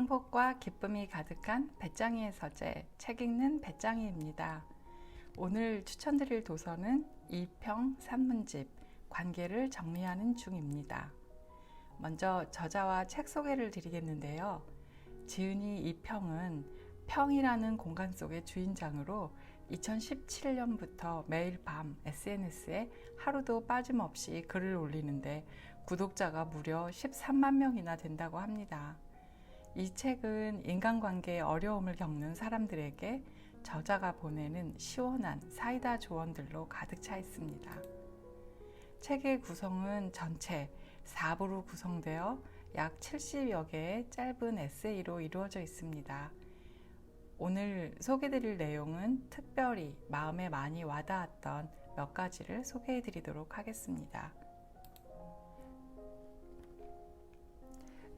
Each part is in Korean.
행복과 기쁨이 가득한 배짱이의 서재 책 읽는 배짱이입니다. 오늘 추천드릴 도서는 이평 산문집 관계를 정리하는 중입니다. 먼저 저자와 책 소개를 드리겠는데요. 지은이 이평은 평이라는 공간 속의 주인장으로 2017년부터 매일 밤 SNS에 하루도 빠짐없이 글을 올리는데 구독자가 무려 13만 명이나 된다고 합니다. 이 책은 인간관계의 어려움을 겪는 사람들에게 저자가 보내는 시원한 사이다 조언들로 가득 차 있습니다. 책의 구성은 전체 4부로 구성되어 약 70여 개의 짧은 에세이로 이루어져 있습니다. 오늘 소개드릴 내용은 특별히 마음에 많이 와닿았던 몇 가지를 소개해 드리도록 하겠습니다.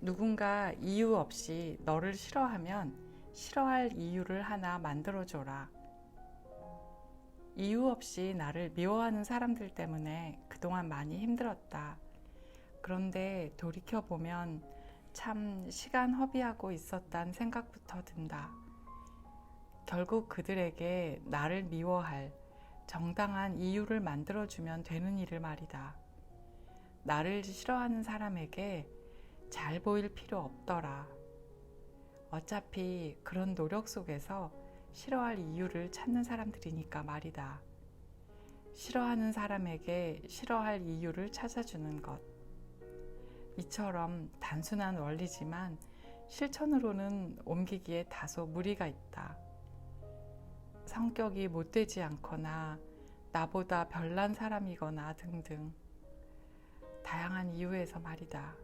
누군가 이유 없이 너를 싫어하면 싫어할 이유를 하나 만들어줘라. 이유 없이 나를 미워하는 사람들 때문에 그동안 많이 힘들었다. 그런데 돌이켜보면 참 시간 허비하고 있었단 생각부터 든다. 결국 그들에게 나를 미워할 정당한 이유를 만들어주면 되는 일을 말이다. 나를 싫어하는 사람에게 잘 보일 필요 없더라. 어차피 그런 노력 속에서 싫어할 이유를 찾는 사람들이니까 말이다. 싫어하는 사람에게 싫어할 이유를 찾아주는 것. 이처럼 단순한 원리지만 실천으로는 옮기기에 다소 무리가 있다. 성격이 못되지 않거나 나보다 별난 사람이거나 등등. 다양한 이유에서 말이다.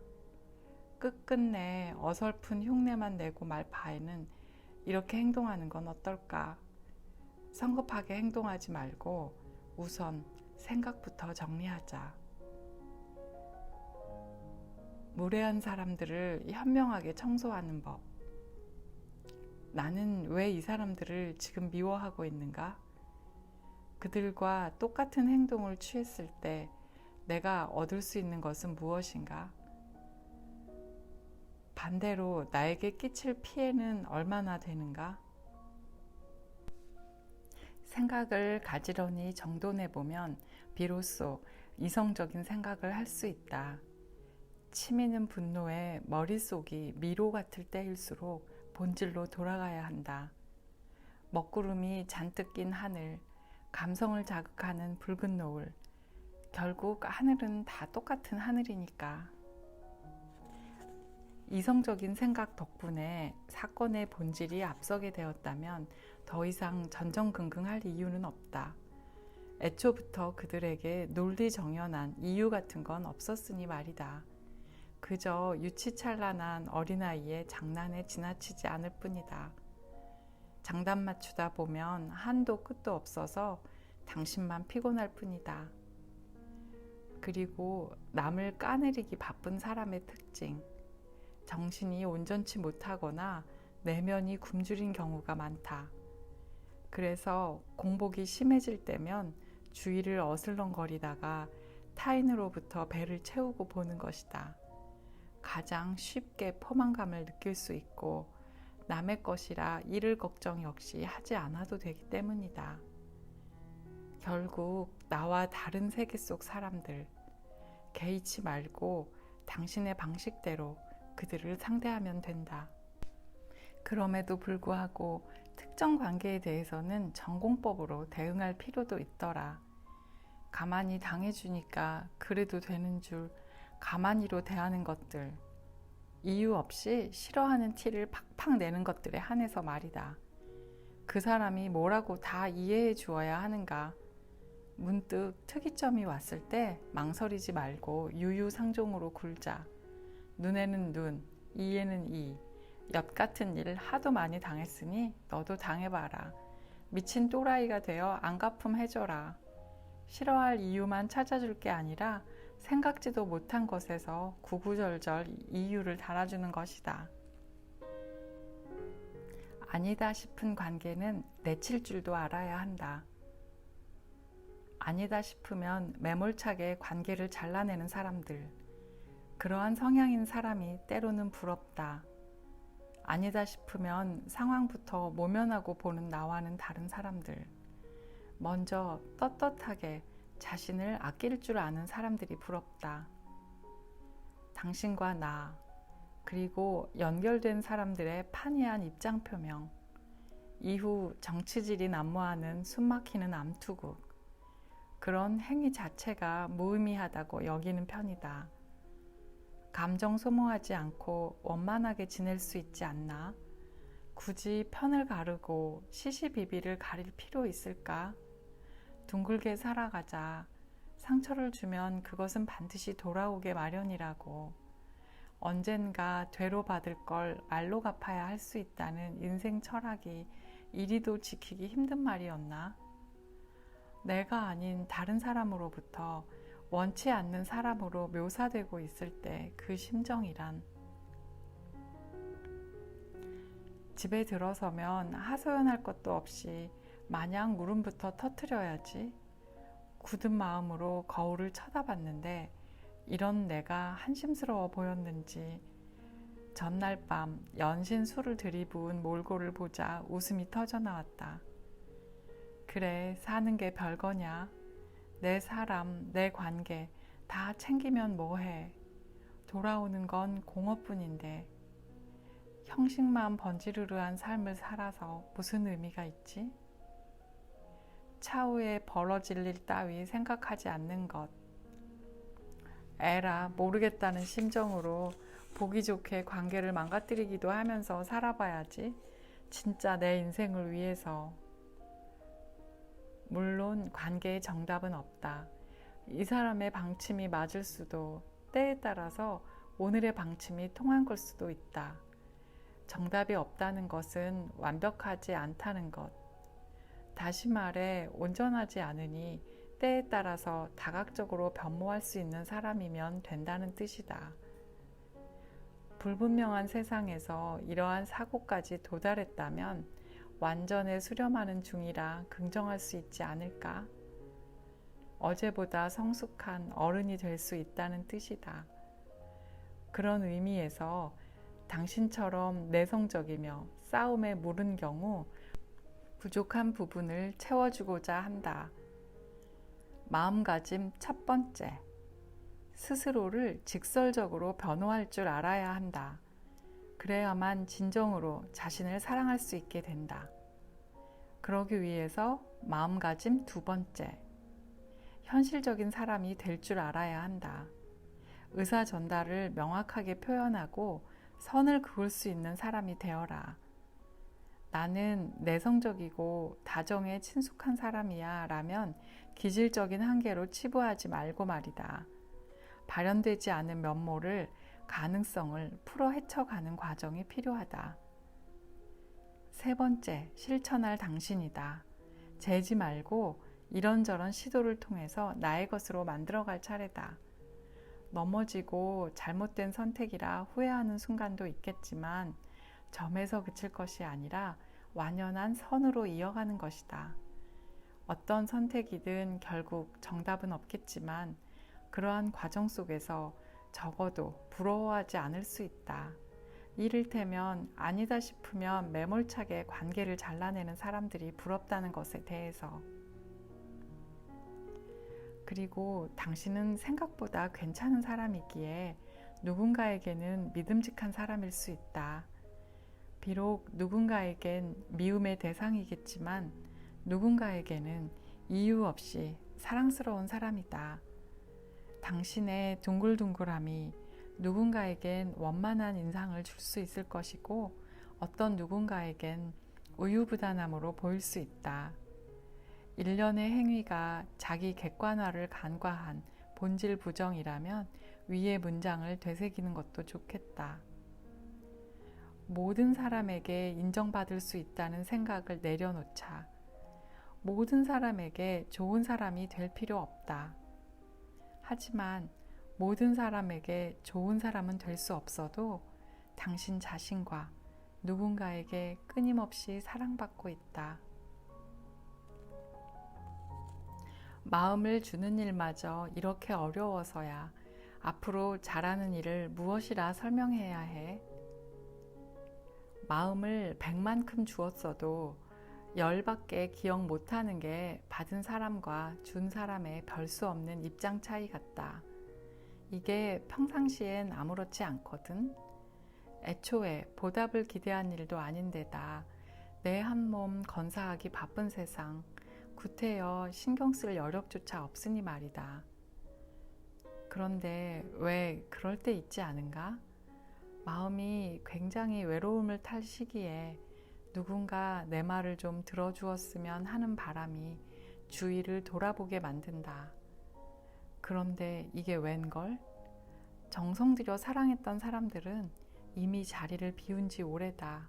끝끝내 어설픈 흉내만 내고 말 바에는 이렇게 행동하는 건 어떨까? 성급하게 행동하지 말고 우선 생각부터 정리하자. 무례한 사람들을 현명하게 청소하는 법. 나는 왜 이 사람들을 지금 미워하고 있는가? 그들과 똑같은 행동을 취했을 때 내가 얻을 수 있는 것은 무엇인가? 반대로 나에게 끼칠 피해는 얼마나 되는가? 생각을 가지런히 정돈해 보면 비로소 이성적인 생각을 할 수 있다. 치미는 분노에 머릿속이 미로 같을 때일수록 본질로 돌아가야 한다. 먹구름이 잔뜩 낀 하늘, 감성을 자극하는 붉은 노을. 결국 하늘은 다 똑같은 하늘이니까. 이성적인 생각 덕분에 사건의 본질이 앞서게 되었다면 더 이상 전전긍긍할 이유는 없다. 애초부터 그들에게 논리 정연한 이유 같은 건 없었으니 말이다. 그저 유치찬란한 어린아이의 장난에 지나치지 않을 뿐이다. 장단 맞추다 보면 한도 끝도 없어서 당신만 피곤할 뿐이다. 그리고 남을 까내리기 바쁜 사람의 특징. 정신이 온전치 못하거나 내면이 굶주린 경우가 많다. 그래서 공복이 심해질 때면 주위를 어슬렁거리다가 타인으로부터 배를 채우고 보는 것이다. 가장 쉽게 포만감을 느낄 수 있고 남의 것이라 잃을 걱정 역시 하지 않아도 되기 때문이다. 결국 나와 다른 세계 속 사람들, 개의치 말고 당신의 방식대로 그들을 상대하면 된다. 그럼에도 불구하고 특정 관계에 대해서는 전공법으로 대응할 필요도 있더라. 가만히 당해주니까 그래도 되는 줄 가만히로 대하는 것들. 이유 없이 싫어하는 티를 팍팍 내는 것들에 한해서 말이다. 그 사람이 뭐라고 다 이해해 주어야 하는가. 문득 특이점이 왔을 때 망설이지 말고 유유상종으로 굴자. 눈에는 눈, 이에는 이. 엿 같은 일 하도 많이 당했으니 너도 당해봐라. 미친 또라이가 되어 안 갚음 해줘라. 싫어할 이유만 찾아줄 게 아니라 생각지도 못한 것에서 구구절절 이유를 달아주는 것이다. 아니다 싶은 관계는 내칠 줄도 알아야 한다. 아니다 싶으면 매몰차게 관계를 잘라내는 사람들. 그러한 성향인 사람이 때로는 부럽다. 아니다 싶으면 상황부터 모면하고 보는 나와는 다른 사람들. 먼저 떳떳하게 자신을 아낄 줄 아는 사람들이 부럽다. 당신과 나, 그리고 연결된 사람들의 판이한 입장 표명, 이후 정치질이 난무하는 숨막히는 암투국, 그런 행위 자체가 무의미하다고 여기는 편이다. 감정 소모하지 않고 원만하게 지낼 수 있지 않나? 굳이 편을 가르고 시시비비를 가릴 필요 있을까? 둥글게 살아가자. 상처를 주면 그것은 반드시 돌아오게 마련이라고. 언젠가 되로 받을 걸 말로 갚아야 할 수 있다는 인생 철학이 이리도 지키기 힘든 말이었나? 내가 아닌 다른 사람으로부터 원치 않는 사람으로 묘사되고 있을 때 그 심정이란 집에 들어서면 하소연할 것도 없이 마냥 물음부터 터트려야지 굳은 마음으로 거울을 쳐다봤는데 이런 내가 한심스러워 보였는지 전날 밤 연신 술을 들이부은 몰골을 보자 웃음이 터져 나왔다. 그래, 사는 게 별거냐? 내 사람, 내 관계 다 챙기면 뭐해? 돌아오는 건 공업뿐인데 형식만 번지르르한 삶을 살아서 무슨 의미가 있지? 차후에 벌어질 일 따위 생각하지 않는 것. 에라, 모르겠다는 심정으로 보기 좋게 관계를 망가뜨리기도 하면서 살아봐야지. 진짜 내 인생을 위해서. 물론 관계의 정답은 없다. 이 사람의 방침이 맞을 수도 때에 따라서 오늘의 방침이 통한 걸 수도 있다. 정답이 없다는 것은 완벽하지 않다는 것. 다시 말해 온전하지 않으니 때에 따라서 다각적으로 변모할 수 있는 사람이면 된다는 뜻이다. 불분명한 세상에서 이러한 사고까지 도달했다면 완전에 수렴하는 중이라 긍정할 수 있지 않을까? 어제보다 성숙한 어른이 될 수 있다는 뜻이다. 그런 의미에서 당신처럼 내성적이며 싸움에 무른 경우 부족한 부분을 채워주고자 한다. 마음가짐 첫 번째. 스스로를 직설적으로 변호할 줄 알아야 한다. 그래야만 진정으로 자신을 사랑할 수 있게 된다. 그러기 위해서 마음가짐 두 번째. 현실적인 사람이 될 줄 알아야 한다. 의사 전달을 명확하게 표현하고 선을 그을 수 있는 사람이 되어라. 나는 내성적이고 다정에 친숙한 사람이야 라면 기질적인 한계로 치부하지 말고 말이다. 발현되지 않은 면모를 가능성을 풀어 헤쳐가는 과정이 필요하다. 세 번째, 실천할 당신이다. 재지 말고 이런저런 시도를 통해서 나의 것으로 만들어갈 차례다. 넘어지고 잘못된 선택이라 후회하는 순간도 있겠지만 점에서 그칠 것이 아니라 완연한 선으로 이어가는 것이다. 어떤 선택이든 결국 정답은 없겠지만 그러한 과정 속에서 적어도 부러워하지 않을 수 있다. 이를테면 아니다 싶으면 매몰차게 관계를 잘라내는 사람들이 부럽다는 것에 대해서. 그리고 당신은 생각보다 괜찮은 사람이기에 누군가에게는 믿음직한 사람일 수 있다. 비록 누군가에겐 미움의 대상이겠지만 누군가에게는 이유 없이 사랑스러운 사람이다. 당신의 둥글둥글함이 누군가에겐 원만한 인상을 줄 수 있을 것이고 어떤 누군가에겐 우유부단함으로 보일 수 있다. 일련의 행위가 자기 객관화를 간과한 본질 부정이라면 위의 문장을 되새기는 것도 좋겠다. 모든 사람에게 인정받을 수 있다는 생각을 내려놓자. 모든 사람에게 좋은 사람이 될 필요 없다. 하지만 모든 사람에게 좋은 사람은 될 수 없어도 당신 자신과 누군가에게 끊임없이 사랑받고 있다. 마음을 주는 일마저 이렇게 어려워서야 앞으로 잘하는 일을 무엇이라 설명해야 해? 마음을 백만큼 주었어도 열밖에 기억 못하는 게 받은 사람과 준 사람의 별 수 없는 입장 차이 같다. 이게 평상시엔 아무렇지 않거든. 애초에 보답을 기대한 일도 아닌데다 내 한 몸 건사하기 바쁜 세상 구태여 신경 쓸 여력조차 없으니 말이다. 그런데 왜 그럴 때 있지 않은가? 마음이 굉장히 외로움을 탈 시기에 누군가 내 말을 좀 들어주었으면 하는 바람이 주위를 돌아보게 만든다. 그런데 이게 웬걸? 정성 들여 사랑했던 사람들은 이미 자리를 비운 지 오래다.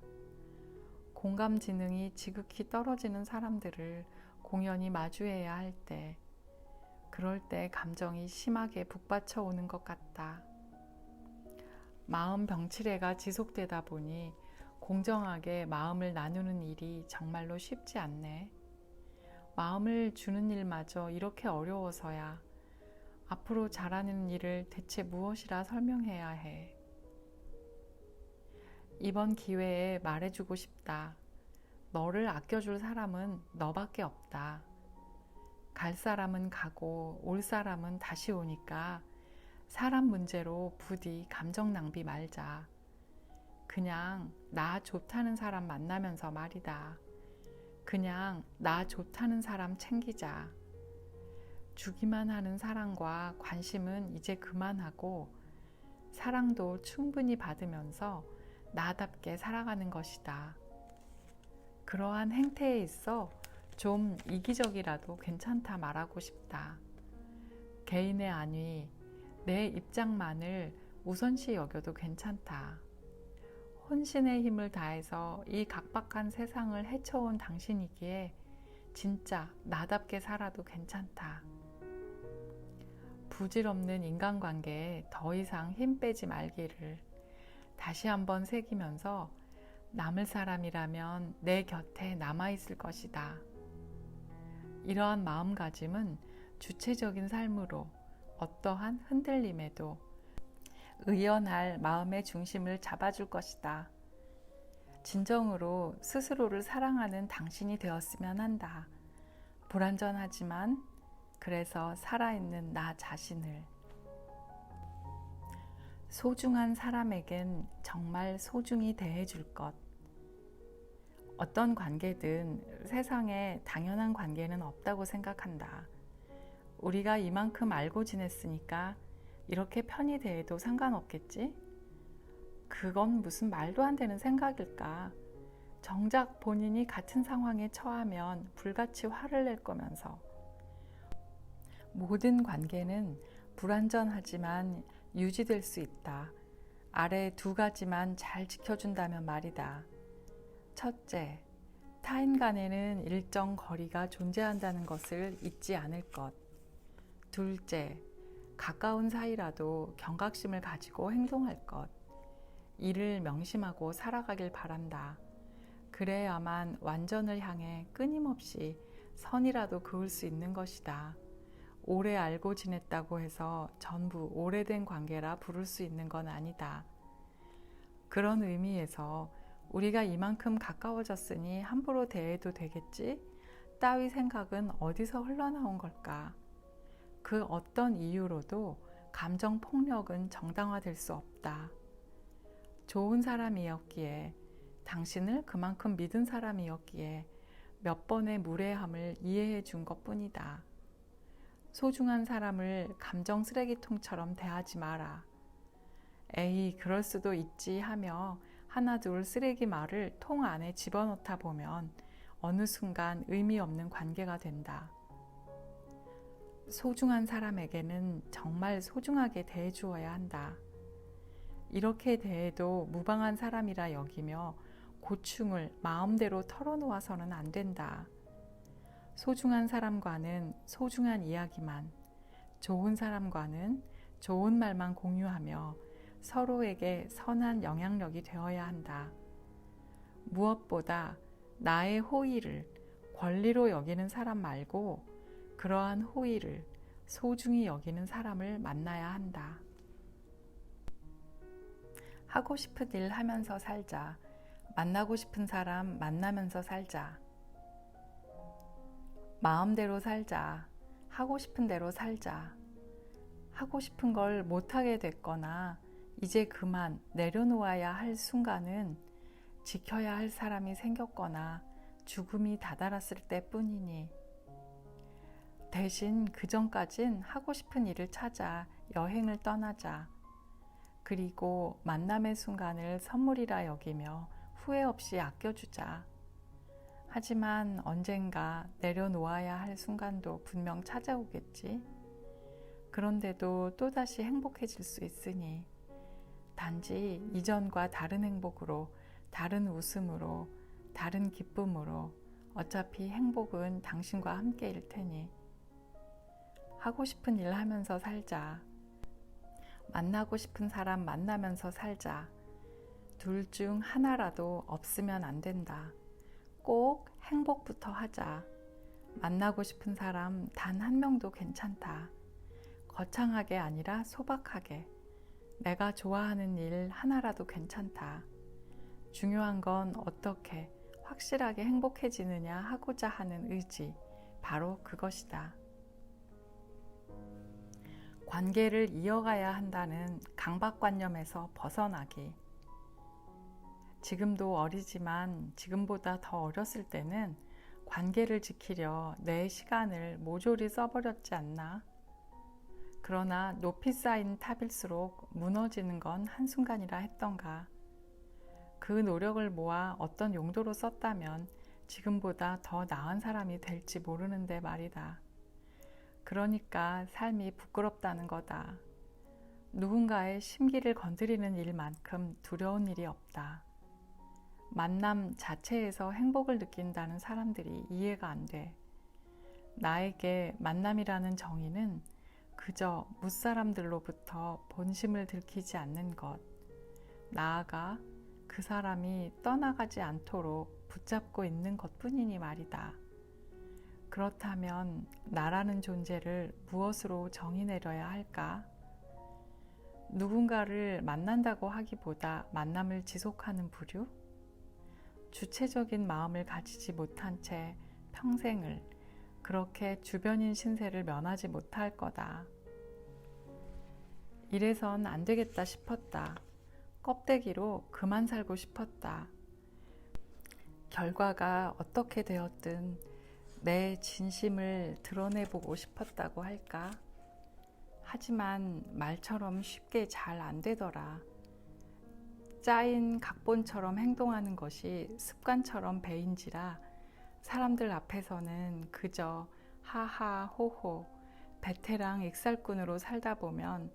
공감 지능이 지극히 떨어지는 사람들을 공연히 마주해야 할 때, 그럴 때 감정이 심하게 북받쳐 오는 것 같다. 마음 병치레가 지속되다 보니 공정하게 마음을 나누는 일이 정말로 쉽지 않네. 마음을 주는 일마저 이렇게 어려워서야 앞으로 잘하는 일을 대체 무엇이라 설명해야 해. 이번 기회에 말해주고 싶다. 너를 아껴줄 사람은 너밖에 없다. 갈 사람은 가고 올 사람은 다시 오니까 사람 문제로 부디 감정 낭비 말자. 그냥 나 좋다는 사람 만나면서 말이다. 그냥 나 좋다는 사람 챙기자. 주기만 하는 사랑과 관심은 이제 그만하고 사랑도 충분히 받으면서 나답게 살아가는 것이다. 그러한 행태에 있어 좀 이기적이라도 괜찮다 말하고 싶다. 개인의 안위, 내 입장만을 우선시 여겨도 괜찮다. 혼신의 힘을 다해서 이 각박한 세상을 헤쳐온 당신이기에 진짜 나답게 살아도 괜찮다. 부질없는 인간관계에 더 이상 힘 빼지 말기를 다시 한번 새기면서 남을 사람이라면 내 곁에 남아있을 것이다. 이러한 마음가짐은 주체적인 삶으로 어떠한 흔들림에도 의연할 마음의 중심을 잡아줄 것이다. 진정으로 스스로를 사랑하는 당신이 되었으면 한다. 불완전하지만 그래서 살아있는 나 자신을 소중한 사람에겐 정말 소중히 대해줄 것. 어떤 관계든 세상에 당연한 관계는 없다고 생각한다. 우리가 이만큼 알고 지냈으니까 이렇게 편히 대해도 상관없겠지? 그건 무슨 말도 안 되는 생각일까? 정작 본인이 같은 상황에 처하면 불같이 화를 낼 거면서. 모든 관계는 불완전하지만 유지될 수 있다. 아래 두 가지만 잘 지켜준다면 말이다. 첫째, 타인 간에는 일정 거리가 존재한다는 것을 잊지 않을 것. 둘째, 가까운 사이라도 경각심을 가지고 행동할 것. 이를 명심하고 살아가길 바란다. 그래야만 완전을 향해 끊임없이 선이라도 그을 수 있는 것이다. 오래 알고 지냈다고 해서 전부 오래된 관계라 부를 수 있는 건 아니다. 그런 의미에서 우리가 이만큼 가까워졌으니 함부로 대해도 되겠지? 따위 생각은 어디서 흘러나온 걸까? 그 어떤 이유로도 감정 폭력은 정당화될 수 없다. 좋은 사람이었기에, 당신을 그만큼 믿은 사람이었기에 몇 번의 무례함을 이해해 준 것 뿐이다. 소중한 사람을 감정 쓰레기통처럼 대하지 마라. 에이, 그럴 수도 있지 하며 하나둘 쓰레기 말을 통 안에 집어넣다 보면 어느 순간 의미 없는 관계가 된다. 소중한 사람에게는 정말 소중하게 대해주어야 한다. 이렇게 대해도 무방한 사람이라 여기며 고충을 마음대로 털어놓아서는 안 된다. 소중한 사람과는 소중한 이야기만, 좋은 사람과는 좋은 말만 공유하며 서로에게 선한 영향력이 되어야 한다. 무엇보다 나의 호의를 권리로 여기는 사람 말고 그러한 호의를 소중히 여기는 사람을 만나야 한다. 하고 싶은 일 하면서 살자. 만나고 싶은 사람 만나면서 살자. 마음대로 살자. 하고 싶은 대로 살자. 하고 싶은 걸 못하게 됐거나 이제 그만 내려놓아야 할 순간은 지켜야 할 사람이 생겼거나 죽음이 다다랐을 때 뿐이니 대신 그 전까진 하고 싶은 일을 찾아 여행을 떠나자. 그리고 만남의 순간을 선물이라 여기며 후회 없이 아껴주자. 하지만 언젠가 내려놓아야 할 순간도 분명 찾아오겠지. 그런데도 또다시 행복해질 수 있으니 단지 이전과 다른 행복으로, 다른 웃음으로, 다른 기쁨으로 어차피 행복은 당신과 함께일 테니 하고 싶은 일 하면서 살자. 만나고 싶은 사람 만나면서 살자. 둘 중 하나라도 없으면 안 된다. 꼭 행복부터 하자. 만나고 싶은 사람 단 한 명도 괜찮다. 거창하게 아니라 소박하게. 내가 좋아하는 일 하나라도 괜찮다. 중요한 건 어떻게 확실하게 행복해지느냐 하고자 하는 의지. 바로 그것이다. 관계를 이어가야 한다는 강박관념에서 벗어나기. 지금도 어리지만 지금보다 더 어렸을 때는 관계를 지키려 내 시간을 모조리 써버렸지 않나? 그러나 높이 쌓인 탑일수록 무너지는 건 한순간이라 했던가. 그 노력을 모아 어떤 용도로 썼다면 지금보다 더 나은 사람이 될지 모르는데 말이다. 그러니까 삶이 부끄럽다는 거다. 누군가의 심기를 건드리는 일만큼 두려운 일이 없다. 만남 자체에서 행복을 느낀다는 사람들이 이해가 안 돼. 나에게 만남이라는 정의는 그저 무사람들로부터 본심을 들키지 않는 것, 나아가 그 사람이 떠나가지 않도록 붙잡고 있는 것 뿐이니 말이다. 그렇다면 나라는 존재를 무엇으로 정의 내려야 할까? 누군가를 만난다고 하기보다 만남을 지속하는 부류? 주체적인 마음을 가지지 못한 채 평생을 그렇게 주변인 신세를 면하지 못할 거다. 이래선 안 되겠다 싶었다. 껍데기로 그만 살고 싶었다. 결과가 어떻게 되었든 내 진심을 드러내보고 싶었다고 할까? 하지만 말처럼 쉽게 잘 안 되더라. 짜인 각본처럼 행동하는 것이 습관처럼 배인지라 사람들 앞에서는 그저 하하 호호 베테랑 익살꾼으로 살다 보면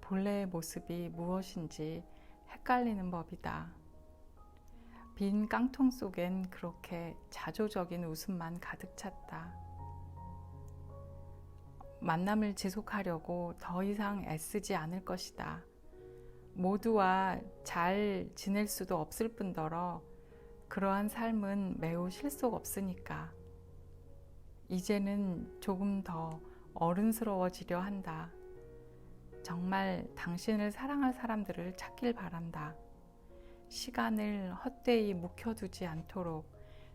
본래의 모습이 무엇인지 헷갈리는 법이다. 빈 깡통 속엔 그렇게 자조적인 웃음만 가득 찼다. 만남을 지속하려고 더 이상 애쓰지 않을 것이다. 모두와 잘 지낼 수도 없을 뿐더러 그러한 삶은 매우 실속 없으니까. 이제는 조금 더 어른스러워지려 한다. 정말 당신을 사랑할 사람들을 찾길 바란다. 시간을 헛되이 묵혀두지 않도록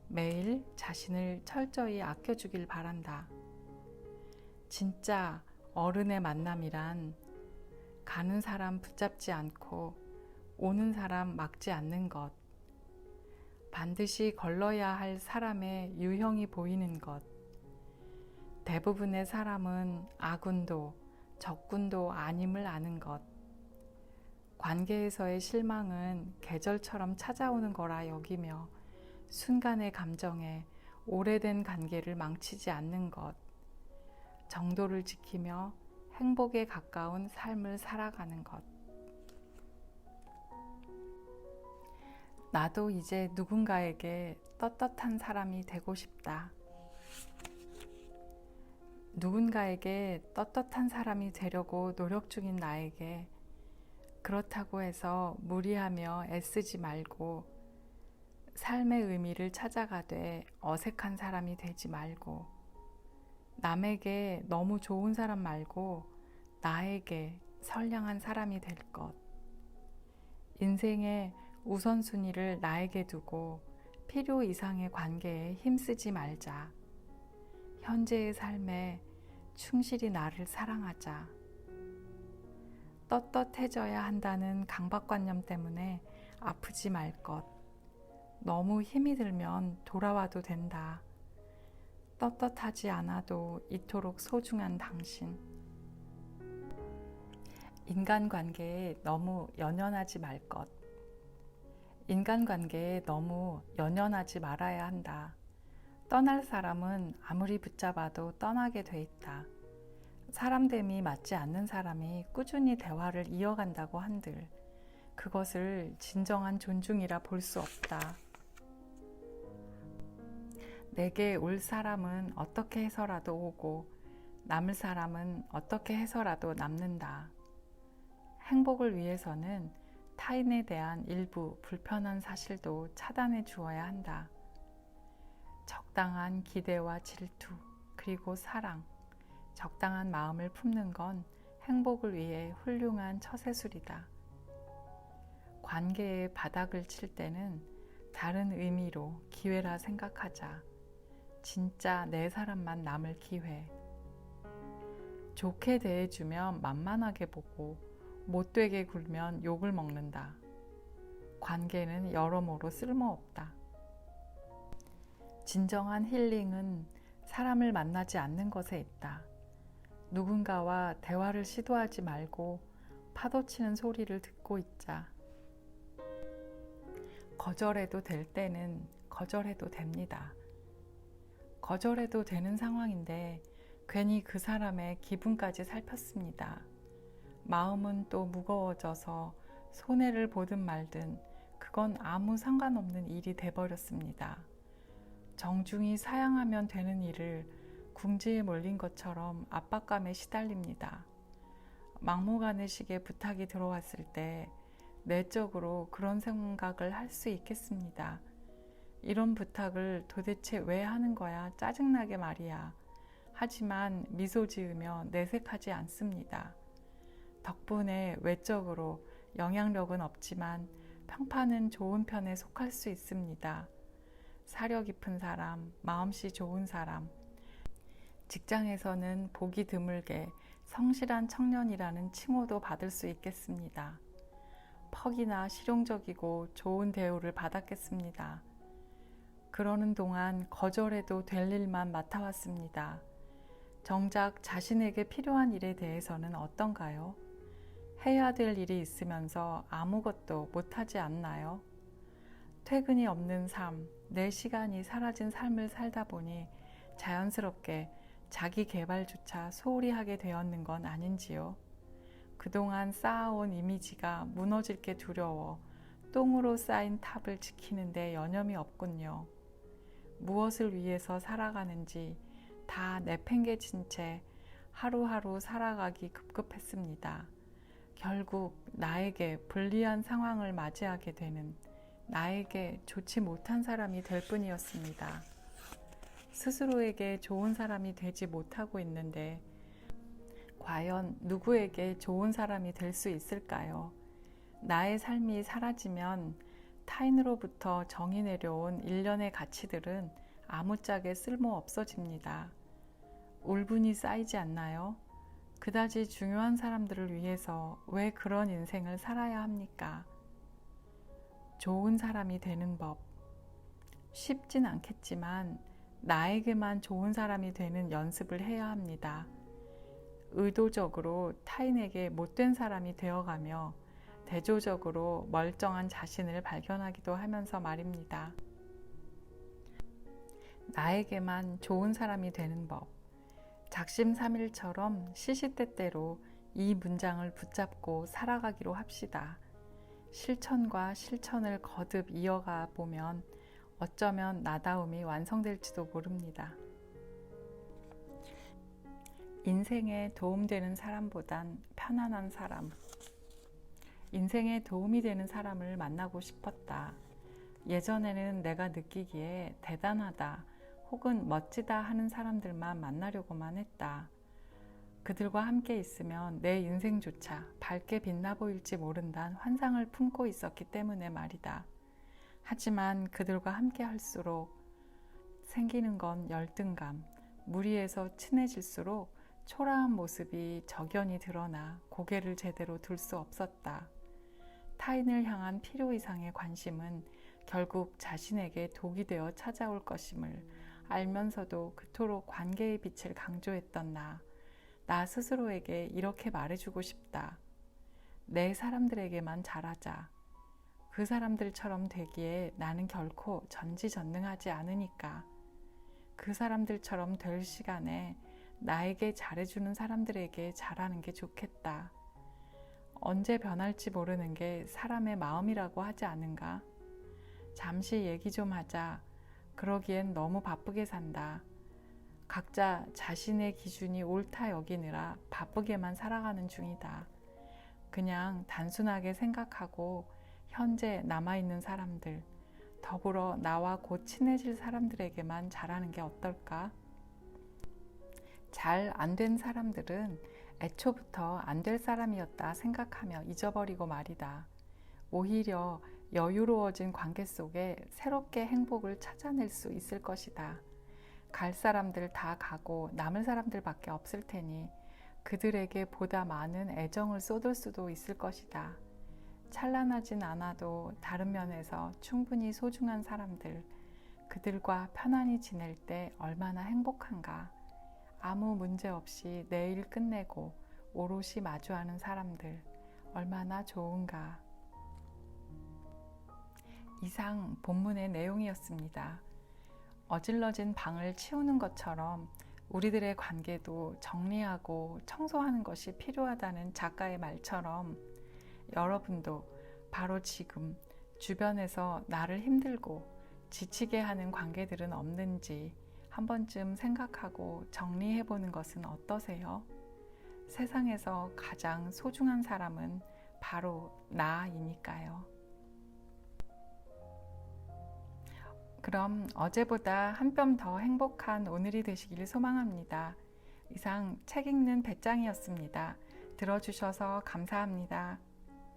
매일 자신을 철저히 아껴주길 바란다. 진짜 어른의 만남이란 가는 사람 붙잡지 않고 오는 사람 막지 않는 것. 반드시 걸러야 할 사람의 유형이 보이는 것. 대부분의 사람은 아군도 적군도 아님을 아는 것. 관계에서의 실망은 계절처럼 찾아오는 거라 여기며 순간의 감정에 오래된 관계를 망치지 않는 것. 정도를 지키며 행복에 가까운 삶을 살아가는 것. 나도 이제 누군가에게 떳떳한 사람이 되고 싶다. 누군가에게 떳떳한 사람이 되려고 노력 중인 나에게 그렇다고 해서 무리하며 애쓰지 말고 삶의 의미를 찾아가되 어색한 사람이 되지 말고 남에게 너무 좋은 사람 말고 나에게 선량한 사람이 될 것. 인생에 우선순위를 나에게 두고 필요 이상의 관계에 힘쓰지 말자. 현재의 삶에 충실히 나를 사랑하자. 떳떳해져야 한다는 강박관념 때문에 아프지 말 것. 너무 힘이 들면 돌아와도 된다. 떳떳하지 않아도 이토록 소중한 당신. 인간관계에 너무 연연하지 말 것. 인간관계에 너무 연연하지 말아야 한다. 떠날 사람은 아무리 붙잡아도 떠나게 돼 있다. 사람됨이 맞지 않는 사람이 꾸준히 대화를 이어간다고 한들 그것을 진정한 존중이라 볼 수 없다. 내게 올 사람은 어떻게 해서라도 오고 남을 사람은 어떻게 해서라도 남는다. 행복을 위해서는 타인에 대한 일부 불편한 사실도 차단해 주어야 한다. 적당한 기대와 질투, 그리고 사랑, 적당한 마음을 품는 건 행복을 위해 훌륭한 처세술이다. 관계의 바닥을 칠 때는 다른 의미로 기회라 생각하자. 진짜 내 사람만 남을 기회. 좋게 대해주면 만만하게 보고 못되게 굴면 욕을 먹는다. 관계는 여러모로 쓸모없다. 진정한 힐링은 사람을 만나지 않는 것에 있다. 누군가와 대화를 시도하지 말고 파도치는 소리를 듣고 있자. 거절해도 될 때는 거절해도 됩니다. 거절해도 되는 상황인데 괜히 그 사람의 기분까지 살폈습니다. 마음은 또 무거워져서 손해를 보든 말든 그건 아무 상관없는 일이 돼버렸습니다. 정중히 사양하면 되는 일을 궁지에 몰린 것처럼 압박감에 시달립니다. 막무가내식의 부탁이 들어왔을 때 내적으로 그런 생각을 할 수 있겠습니다. 이런 부탁을 도대체 왜 하는 거야? 짜증나게 말이야. 하지만 미소 지으며 내색하지 않습니다. 덕분에 외적으로 영향력은 없지만 평판은 좋은 편에 속할 수 있습니다. 사려 깊은 사람, 마음씨 좋은 사람, 직장에서는 보기 드물게 성실한 청년이라는 칭호도 받을 수 있겠습니다. 퍽이나 실용적이고 좋은 대우를 받았겠습니다. 그러는 동안 거절해도 될 일만 맡아왔습니다. 정작 자신에게 필요한 일에 대해서는 어떤가요? 해야 될 일이 있으면서 아무것도 못하지 않나요? 퇴근이 없는 삶, 내 시간이 사라진 삶을 살다 보니 자연스럽게 자기 개발조차 소홀히 하게 되었는 건 아닌지요? 그동안 쌓아온 이미지가 무너질 게 두려워 똥으로 쌓인 탑을 지키는데 여념이 없군요. 무엇을 위해서 살아가는지 다 내팽개친 채 하루하루 살아가기 급급했습니다. 결국 나에게 불리한 상황을 맞이하게 되는 나에게 좋지 못한 사람이 될 뿐이었습니다. 스스로에게 좋은 사람이 되지 못하고 있는데 과연 누구에게 좋은 사람이 될 수 있을까요? 나의 삶이 사라지면 타인으로부터 정이 내려온 일련의 가치들은 아무짝에 쓸모 없어집니다. 울분이 쌓이지 않나요? 그다지 중요한 사람들을 위해서 왜 그런 인생을 살아야 합니까? 좋은 사람이 되는 법. 쉽진 않겠지만 나에게만 좋은 사람이 되는 연습을 해야 합니다. 의도적으로 타인에게 못된 사람이 되어가며 대조적으로 멀쩡한 자신을 발견하기도 하면서 말입니다. 나에게만 좋은 사람이 되는 법. 작심삼일처럼 시시때때로 이 문장을 붙잡고 살아가기로 합시다. 실천과 실천을 거듭 이어가 보면 어쩌면 나다움이 완성될지도 모릅니다. 인생에 도움되는 사람보단 편안한 사람. 인생에 도움이 되는 사람을 만나고 싶었다. 예전에는 내가 느끼기에 대단하다 혹은 멋지다 하는 사람들만 만나려고만 했다. 그들과 함께 있으면 내 인생조차 밝게 빛나 보일지 모른다는 환상을 품고 있었기 때문에 말이다. 하지만 그들과 함께 할수록 생기는 건 열등감, 무리해서 친해질수록 초라한 모습이 적연히 드러나 고개를 제대로 들 수 없었다. 타인을 향한 필요 이상의 관심은 결국 자신에게 독이 되어 찾아올 것임을 알면서도 그토록 관계의 빛을 강조했던 나, 나 스스로에게 이렇게 말해주고 싶다. 내 사람들에게만 잘하자. 그 사람들처럼 되기에 나는 결코 전지전능하지 않으니까. 그 사람들처럼 될 시간에 나에게 잘해주는 사람들에게 잘하는 게 좋겠다. 언제 변할지 모르는 게 사람의 마음이라고 하지 않은가? 잠시 얘기 좀 하자. 그러기엔 너무 바쁘게 산다. 각자 자신의 기준이 옳다 여기느라 바쁘게만 살아가는 중이다. 그냥 단순하게 생각하고 현재 남아있는 사람들, 더불어 나와 곧 친해질 사람들에게만 잘하는 게 어떨까? 잘 안 된 사람들은 애초부터 안 될 사람이었다 생각하며 잊어버리고 말이다. 오히려 여유로워진 관계 속에 새롭게 행복을 찾아낼 수 있을 것이다. 갈 사람들 다 가고 남을 사람들밖에 없을 테니 그들에게 보다 많은 애정을 쏟을 수도 있을 것이다. 찬란하진 않아도 다른 면에서 충분히 소중한 사람들, 그들과 편안히 지낼 때 얼마나 행복한가. 아무 문제 없이 내일 끝내고 오롯이 마주하는 사람들, 얼마나 좋은가. 이상 본문의 내용이었습니다. 어질러진 방을 치우는 것처럼 우리들의 관계도 정리하고 청소하는 것이 필요하다는 작가의 말처럼 여러분도 바로 지금 주변에서 나를 힘들고 지치게 하는 관계들은 없는지 한 번쯤 생각하고 정리해 보는 것은 어떠세요? 세상에서 가장 소중한 사람은 바로 나이니까요. 그럼 어제보다 한 뼘 더 행복한 오늘이 되시길 소망합니다. 이상 책 읽는 배짱이었습니다. 들어주셔서 감사합니다.